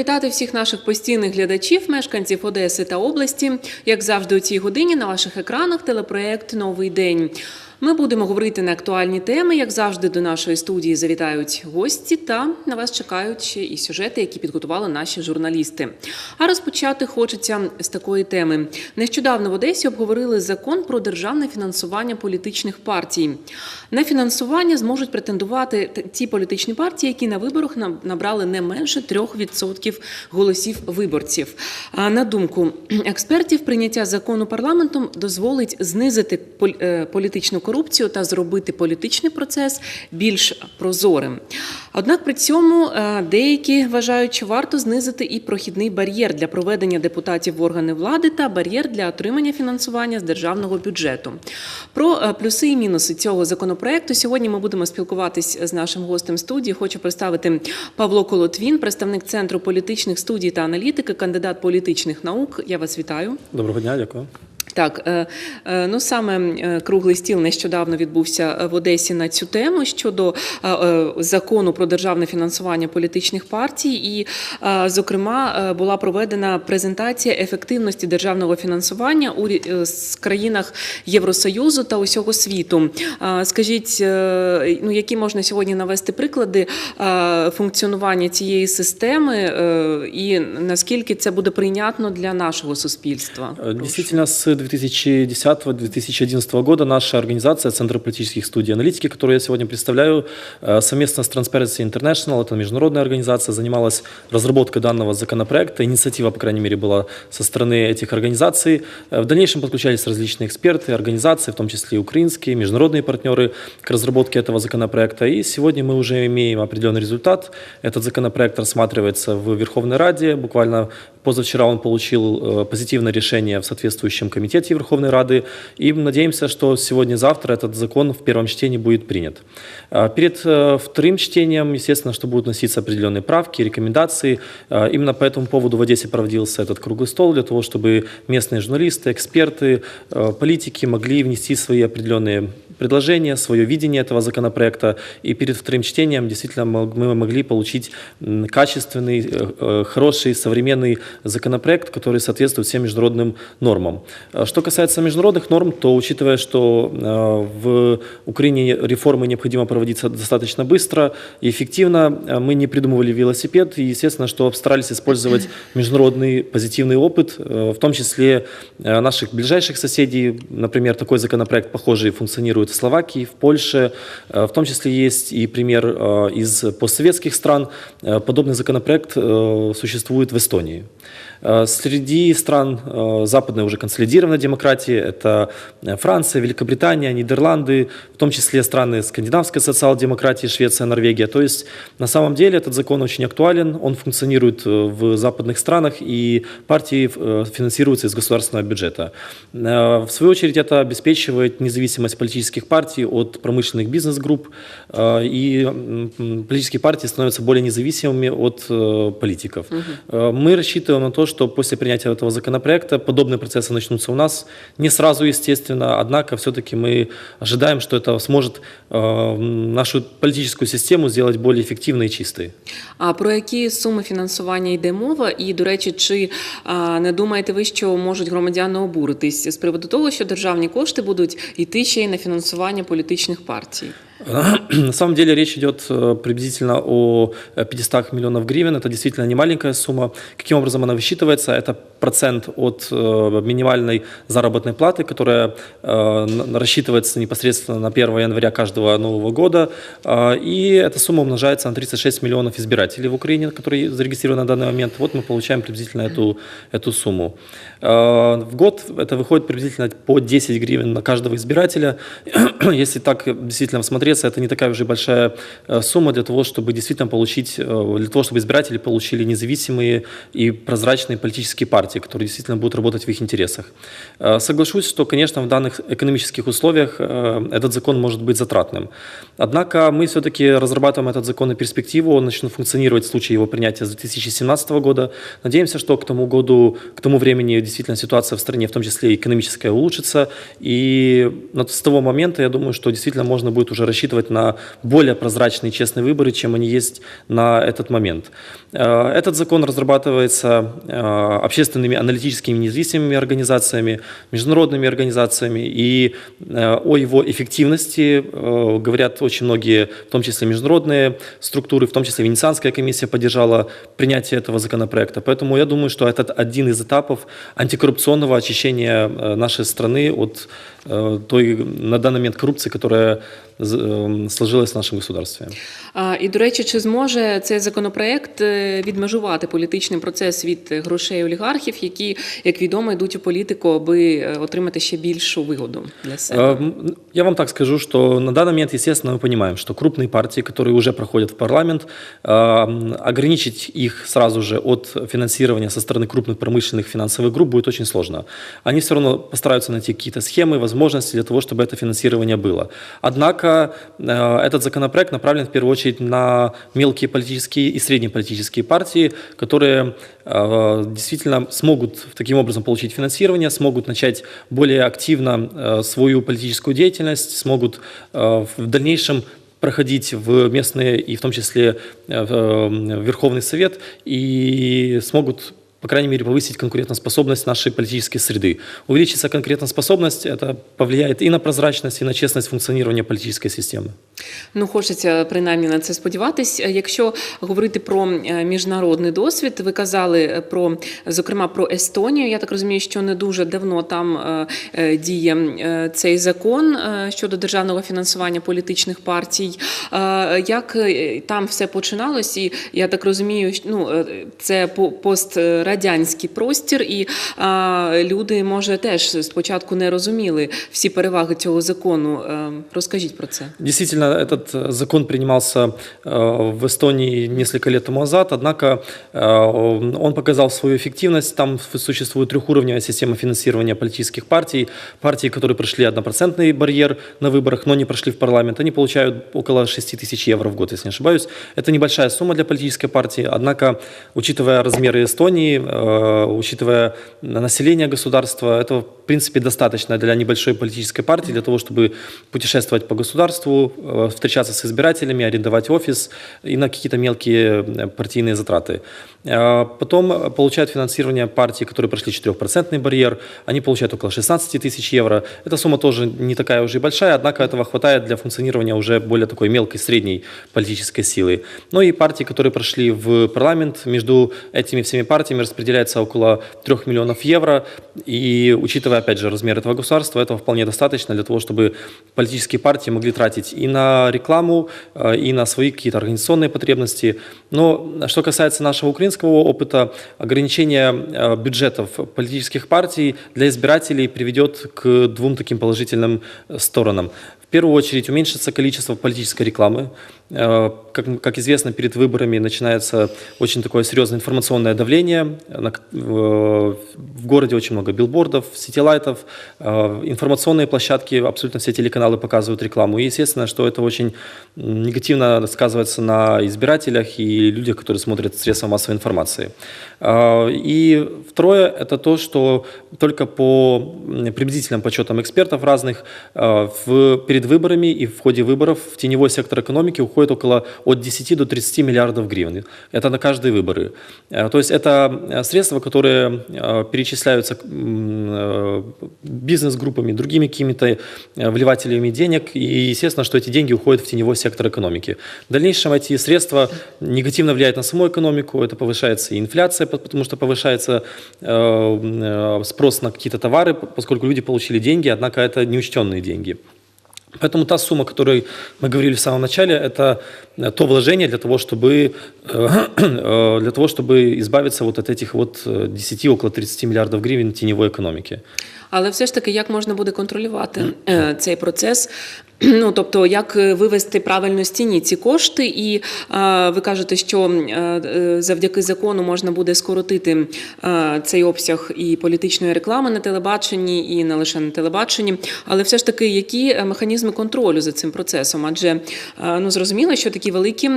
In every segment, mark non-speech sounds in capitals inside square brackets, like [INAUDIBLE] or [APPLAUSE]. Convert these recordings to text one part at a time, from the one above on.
Хочу привітати всіх наших постійних глядачів, мешканців Одеси та області. Як завжди, у цій годині на ваших екранах телепроект Новий день. Ми будемо говорити на актуальні теми. Як завжди, до нашої студії завітають гості, та на вас чекають і сюжети, які підготували наші журналісти. А розпочати хочеться з такої теми. Нещодавно в Одесі обговорили закон про державне фінансування політичних партій. На фінансування зможуть претендувати ті політичні партії, які на виборах на- набрали не менше 3% голосів виборців. А на думку експертів, прийняття закону парламентом дозволить знизити е, політичну корупцію та зробити політичний процес більш прозорим. Однак при цьому е, деякі вважають, що варто знизити і прохідний бар'єр для проведення депутатів в органи влади та бар'єр для отримання фінансування з державного бюджету. Про е, плюси і мінуси цього законопроекту сьогодні ми будемо спілкуватись з нашим гостем студії. Хочу представити Павло Колотвін, представник центру політичних студій та аналітики, кандидат політичних наук. Я вас вітаю. Доброго дня, дякую. Так, е, е, ну саме е, круглий стіл нещодавно відбувся в Одесі на цю тему щодо закону про державне фінансування політичних партій, і, зокрема, була проведена презентація ефективності державного фінансування у країнах Євросоюзу та усього світу. Скажіть, ну які можна сьогодні навести приклади функціонування цієї системи, і наскільки це буде прийнятно для нашого суспільства? Действительно, с 2010-2011 года наша организация Центр политических студий и аналитики, которую я сегодня представляю, э, совместно с Transparency International, это международная организация, занималась разработкой данного законопроекта. Инициатива, по крайней мере, была со стороны этих организаций. Э, В дальнейшем подключались различные эксперты, организации, в том числе и украинские, международные партнеры к разработке этого законопроекта. И сегодня мы уже имеем определенный результат. Этот законопроект рассматривается в Верховной Раде. Буквально позавчера он получил э, позитивное решение в соответствующем комитете Верховной Рады. И надеемся, что сегодня-завтра этот закон в первом чтении будет принят. А Перед э, вторым чтением, естественно, что будут носиться определенные правки, рекомендации. А Именно по этому поводу в Одессе проводился этот круглый стол для того, чтобы местные журналисты, эксперты, э, политики могли внести свои определенные предложения, свое видение этого законопроекта. И перед вторым чтением действительно мы могли получить качественный, э, э, хороший, современный законопроект, который соответствует всем международным нормам. А Что касается международных норм, то учитывая, что э, в Украине реформы необходимо проводиться достаточно быстро и эффективно, мы не придумывали велосипед и, естественно, что старались использовать международный позитивный опыт, в том числе наших ближайших соседей. Например, такой законопроект похожий функционирует в Словакии, в Польше. Э, В том числе есть и пример э, из постсоветских стран. Э, Подобный законопроект существует в Эстонии. Э, Среди стран э, западной уже консолидированной демократии это э, Франция, Великобритания, Нидерланды, в том числе страны скандинавской социал-демократии, Швеция, Норвегия. То есть на самом деле этот закон очень актуален, он функционирует в западных странах и партии финансируются из государственного бюджета. В свою очередь это обеспечивает независимость политических партий от промышленных бизнес-групп и политические партии становятся более независимыми от политиков. Э, Мы рассчитываем на то, что после принятия этого законопроекта подобные процессы начнутся у нас не сразу, естественно, однако все-таки мы ожидаем, что это сможет э, нашу политическую систему сделать более эффективной и чистой. А про які суми фінансування йде мова? І, до речі, чи а, не думаєте ви, що можуть громадяни обуритись з приводу того, що державні кошти будуть йти ще й на фінансування політичних партій? [CLEARS THROAT] На самом деле речь идет э, приблизительно о э, 500 миллионов гривен. Это действительно не маленькая сумма. Каким образом она высчитывается? Это процент от э, минимальной заработной платы, которая э, рассчитывается непосредственно на 1 января каждого нового года. И эта сумма умножается на 36 миллионов избирателей в Украине, которые зарегистрированы на данный момент. Вот мы получаем приблизительно эту, эту сумму. Э, В год это выходит приблизительно по 10 гривен на каждого избирателя. [CLEARS THROAT] Если так действительно всмотреться, это не такая уже большая э, сумма для того, чтобы действительно получить, э, для того, чтобы избиратели получили независимые и прозрачные политические партии, которые действительно будут работать в их интересах. Э, Соглашусь, что, конечно, в данных экономических условиях этот закон может быть затратным. Однако мы все-таки разрабатываем этот закон и перспективу, он начнет функционировать в случае его принятия с 2017 года. Надеемся, что к тому году, к тому времени действительно ситуация в стране, в том числе экономическая, улучшится. И с того момента, я думаю, что действительно можно будет уже рассчитывать рассчитывать на более прозрачные и честные выборы, чем они есть на этот момент. Э, Этот закон разрабатывается э, общественными аналитическими независимыми организациями, международными организациями, и э, о его эффективности говорят очень многие, в том числе международные структуры, в том числе Венецианская комиссия поддержала принятие этого законопроекта. Поэтому я думаю, что это один из этапов антикоррупционного очищения нашей страны от той на данный момент коррупции, которая з- э, сложилась в нашем государстве. А, І, до речі, чи зможе цей законопроект е, відмежувати політичний процес від е, грошей олігархів, які, як відомо, йдуть у політику, аби е, отримати ще більшу вигоду для себе? Э, м, Я вам так скажу, что на данный момент, естественно, мы понимаем, что крупные партии, которые уже проходят в парламент, э, м, ограничить их сразу же от финансирования со стороны крупных промышленных финансовых групп будет очень сложно. Они все равно постараются найти какие-то схемы, возможности для того, чтобы это финансирование было. Однако э, Этот законопроект направлен в первую очередь на мелкие политические и средние политические партии, которые э, действительно смогут таким образом получить финансирование, смогут начать более активно э, свою политическую деятельность, смогут э, в дальнейшем проходить в местные и в том числе э, в, э, Верховный Совет и смогут по крайней мере, повысить конкурентоспособность нашей политической среды. Увеличится конкурентоспособность, это повлияет и на прозрачность, и на честность функционирования политической системы. Ну, хочеться принаймні на це сподіватись. Е, Якщо говорити про е, міжнародний досвід, ви казали е, про, зокрема, про Естонію. Я так розумію, що не дуже давно там діє цей закон щодо державного фінансування політичних партій. Як там все починалось? І я так розумію, ну, це по- пострадянський простір, і люди, може, теж спочатку не розуміли всі переваги цього закону. Розкажіть про це. Действительно, этот э, закон принимался э, в Эстонии несколько лет тому назад, однако э, он показал свою эффективность. Там существует трехуровневая система финансирования политических партий. Партии, которые прошли однопроцентный барьер на выборах, но не прошли в парламент, они получают около 6 тысяч евро в год, если не ошибаюсь. Это небольшая сумма для политической партии, однако, учитывая размеры Эстонии, учитывая население государства, этого, принципе, достаточно для небольшой политической партии, для того, чтобы путешествовать по государству, э, встречаться с избирателями, арендовать офис и на какие-то мелкие э, партийные затраты. Э, Потом получают финансирование партии, которые прошли 4% барьер, они получают около 16 тысяч евро. Эта сумма тоже не такая уже и большая, однако этого хватает для функционирования уже более такой мелкой, средней политической силы. Ну и партии, которые прошли в парламент, между этими всеми партиями распределяется около 3 миллионов евро. И учитывая, опять же, размер этого государства, этого вполне достаточно для того, чтобы политические партии могли тратить и на рекламу, э, и на свои какие-то организационные потребности. Но что касается нашего украинского опыта, ограничение э, бюджетов политических партий для избирателей приведет к двум таким положительным э, сторонам. В первую очередь уменьшится количество политической рекламы. Э, Как, как известно, перед выборами начинается очень такое серьезное информационное давление. В городе очень много билбордов, сетилайтов, э, информационные площадки, абсолютно все телеканалы показывают рекламу. И естественно, что это очень негативно сказывается на избирателях и людях, которые смотрят средства массовой информации. Э, И второе – это то, что только по приблизительным подсчетам экспертов разных в, перед выборами и в ходе выборов в теневой сектор экономики уходит около от 10 до 30 миллиардов гривен. Это на каждые выборы. Э, То есть это э, средства, которые э, перечисляются бизнес-группами, другими какими-то вливателями денег. И естественно, что эти деньги уходят в теневой сектор экономики. В дальнейшем эти средства негативно влияют на саму экономику. Это повышается и инфляция, по- потому что повышается спрос на какие-то товары, поскольку люди получили деньги, однако это неучтенные деньги. Поэтому та сумма, о которой мы говорили в самом начале, это э, то вложение для того, чтобы, э, [CLEARS THROAT] э, для того, чтобы избавиться вот от этих вот э, 10, около 30 миллиардов гривен теневой экономики. Але все ж таки, як можна буде контролювати е, цей процес? [CLEARS THROAT] Ну, тобто, як е, вивести правильно з тіні ці кошти, і е, ви кажете, що завдяки закону можна буде скоротити цей обсяг і політичної реклами на телебаченні, і не лише на телебаченні. Але все ж таки, які механізми контролю за цим процесом? Адже ну зрозуміло, що такі великі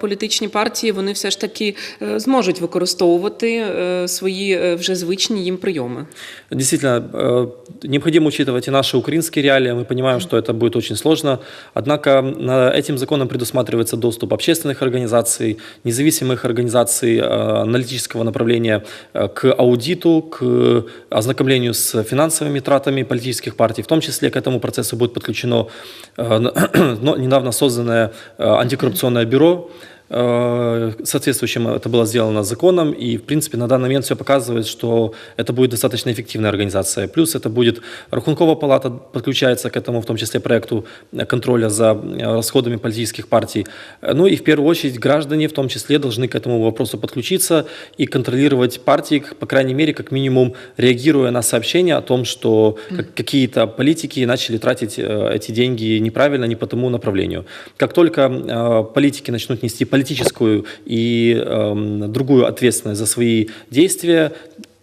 політичні партії вони все ж таки зможуть використовувати свої вже звичні їм прийоми. Э, необходимо учитывать и наши украинские реалии. Мы понимаем, что это будет очень сложно. Однако на- этим законом предусматривается доступ общественных организаций, независимых организаций э, аналитического направления э, к аудиту, к ознакомлению с финансовыми тратами политических партий. В том числе к этому процессу будет подключено э, [CLEARS THROAT] но- недавно созданное э, антикоррупционное бюро, Э, Соответствующим это было сделано законом, и, в принципе, на данный момент все показывает, что это будет достаточно эффективная организация. Плюс это будет Рахункова палата подключается к этому, в том числе проекту э, контроля за э, расходами политических партий. Э, Ну и, в первую очередь, граждане в том числе должны к этому вопросу подключиться и контролировать партии, по крайней мере, как минимум, реагируя на сообщения о том, что как- какие-то политики начали тратить э, эти деньги неправильно, не по тому направлению. Как только э, политики начнут нести политическую и эм, другую ответственность за свои действия,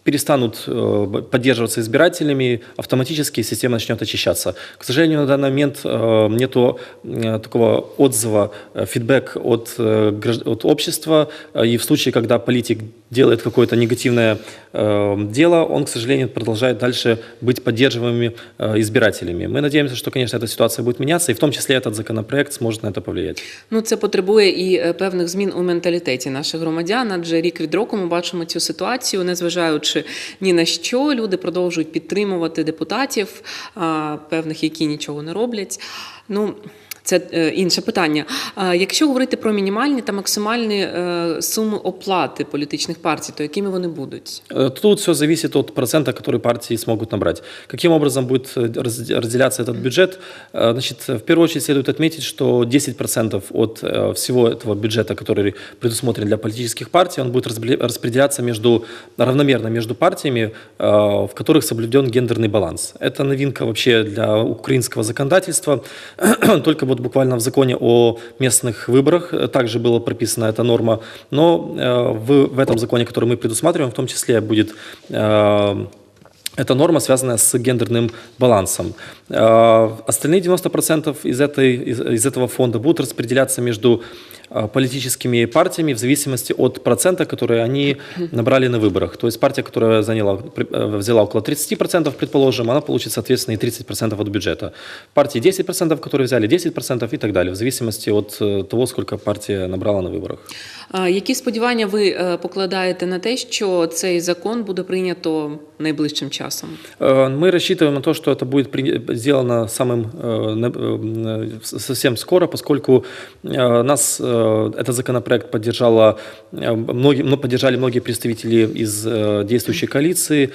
перестанут э, поддерживаться избирателями, автоматически система начнет очищаться. К сожалению, на данный момент э, нету э, такого отзыва, э, фидбэк от, э, гражд- от общества, э, и в случае, когда политик делает какое-то негативное э, дело, он, к сожалению, продолжает дальше быть поддерживаемыми э, избирателями. Мы надеемся, что, конечно, эта ситуация будет меняться, и в том числе этот законопроект сможет на это повлиять. Ну, це потребує і е, певних змін у менталітеті наших громадян. Адже рік від року ми бачимо цю ситуацію, незважаючи ні на що, люди продовжують підтримувати депутатів, а, певних, які нічого не роблять. Ну. Це е, інше питання. А якщо говорити про мінімальні та максимальні е, суми оплати політичних партій, то якими вони будуть? Э, Тут все зависит от процента, который партии смогут набрать. Каким образом будет э, раз- разделяться этот бюджет? Э, Значит, в первую очередь следует отметить, что 10% от э, всего этого бюджета, который предусмотрен для политических партий, он будет разбли- распределяться между, равномерно между партиями, э, в которых соблюден гендерный баланс. Это новинка вообще для украинского законодательства. [CLEARS THROAT] Только вот буквально в законе о местных выборах э, также была прописана эта норма, но э, в, в этом законе, который мы предусматриваем, в том числе будет э, эта норма, связанная с гендерным балансом. Остальные 90% из, этой, из, из этого фонда будут распределяться между политическими партиями в зависимости от процента, которые они [LAUGHS] набрали на выборах. То есть партия, которая заняла, при- э, взяла около 30%, предположим, она получит, соответственно, и 30% от бюджета. Партии 10%, которые взяли 10% и так далее, в зависимости от э, того, сколько партия набрала на выборах. А Які сподівання ви е, покладаєте на те, що цей закон буде прийнято найближчим часом? Э, Мы рассчитываем на то, что это будет сделано самым э, э, совсем скоро, поскольку нас этот законопроект поддержала, многие, ну, поддержали многие представители из действующей коалиции.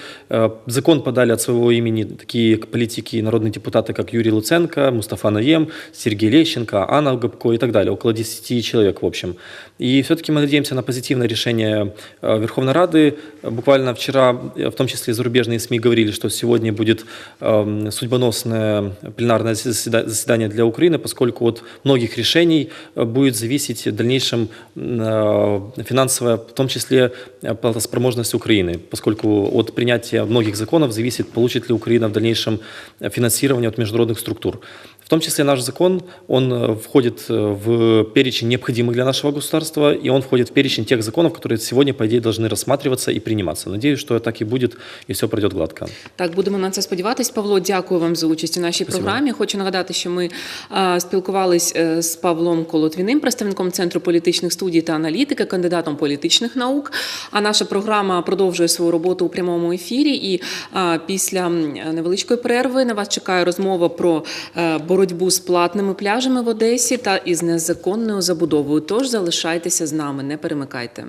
Закон подали от своего имени такие политики и народные депутаты, как Юрий Луценко, Мустафа Наем, Сергей Лещенко, Анна Габко и так далее, около 10 человек в общем. И все-таки мы надеемся на позитивное решение Верховной Рады. Буквально вчера, в том числе зарубежные СМИ говорили, что сегодня будет эм, судьбоносное пленарное заседа- заседание для Украины, поскольку от многих решений э, будет зависеть в дальнейшем э, финансовая, в том числе э, платоспроможность Украины, поскольку от принятия многих законов зависит, получит ли Украина в дальнейшем э, финансирование от международных структур. В том числе наш закон, он э, входит э, в перечень необходимых для нашего государства, и он входит в перечень тех законов, которые сегодня, по идее, должны рассматриваться и приниматься. Надеюсь, что так и будет, и все пройдет гладко. Так, будемо на це сподіватись. Павло, дякую вам за участь у нашій Спасибо. програмі. Хочу нагадати, що ми е, спілкувались е, з Павлом Колотвіним, представником Центру політичних студій та аналітики, кандидатом політичних наук. А наша програма продовжує свою роботу у прямому ефірі. І е, після м, невеличкої перерви на вас чекає розмова про е, боротьбу з платними пляжами в Одесі та із незаконною забудовою. Тож залишайтеся з нами, не перемикайте.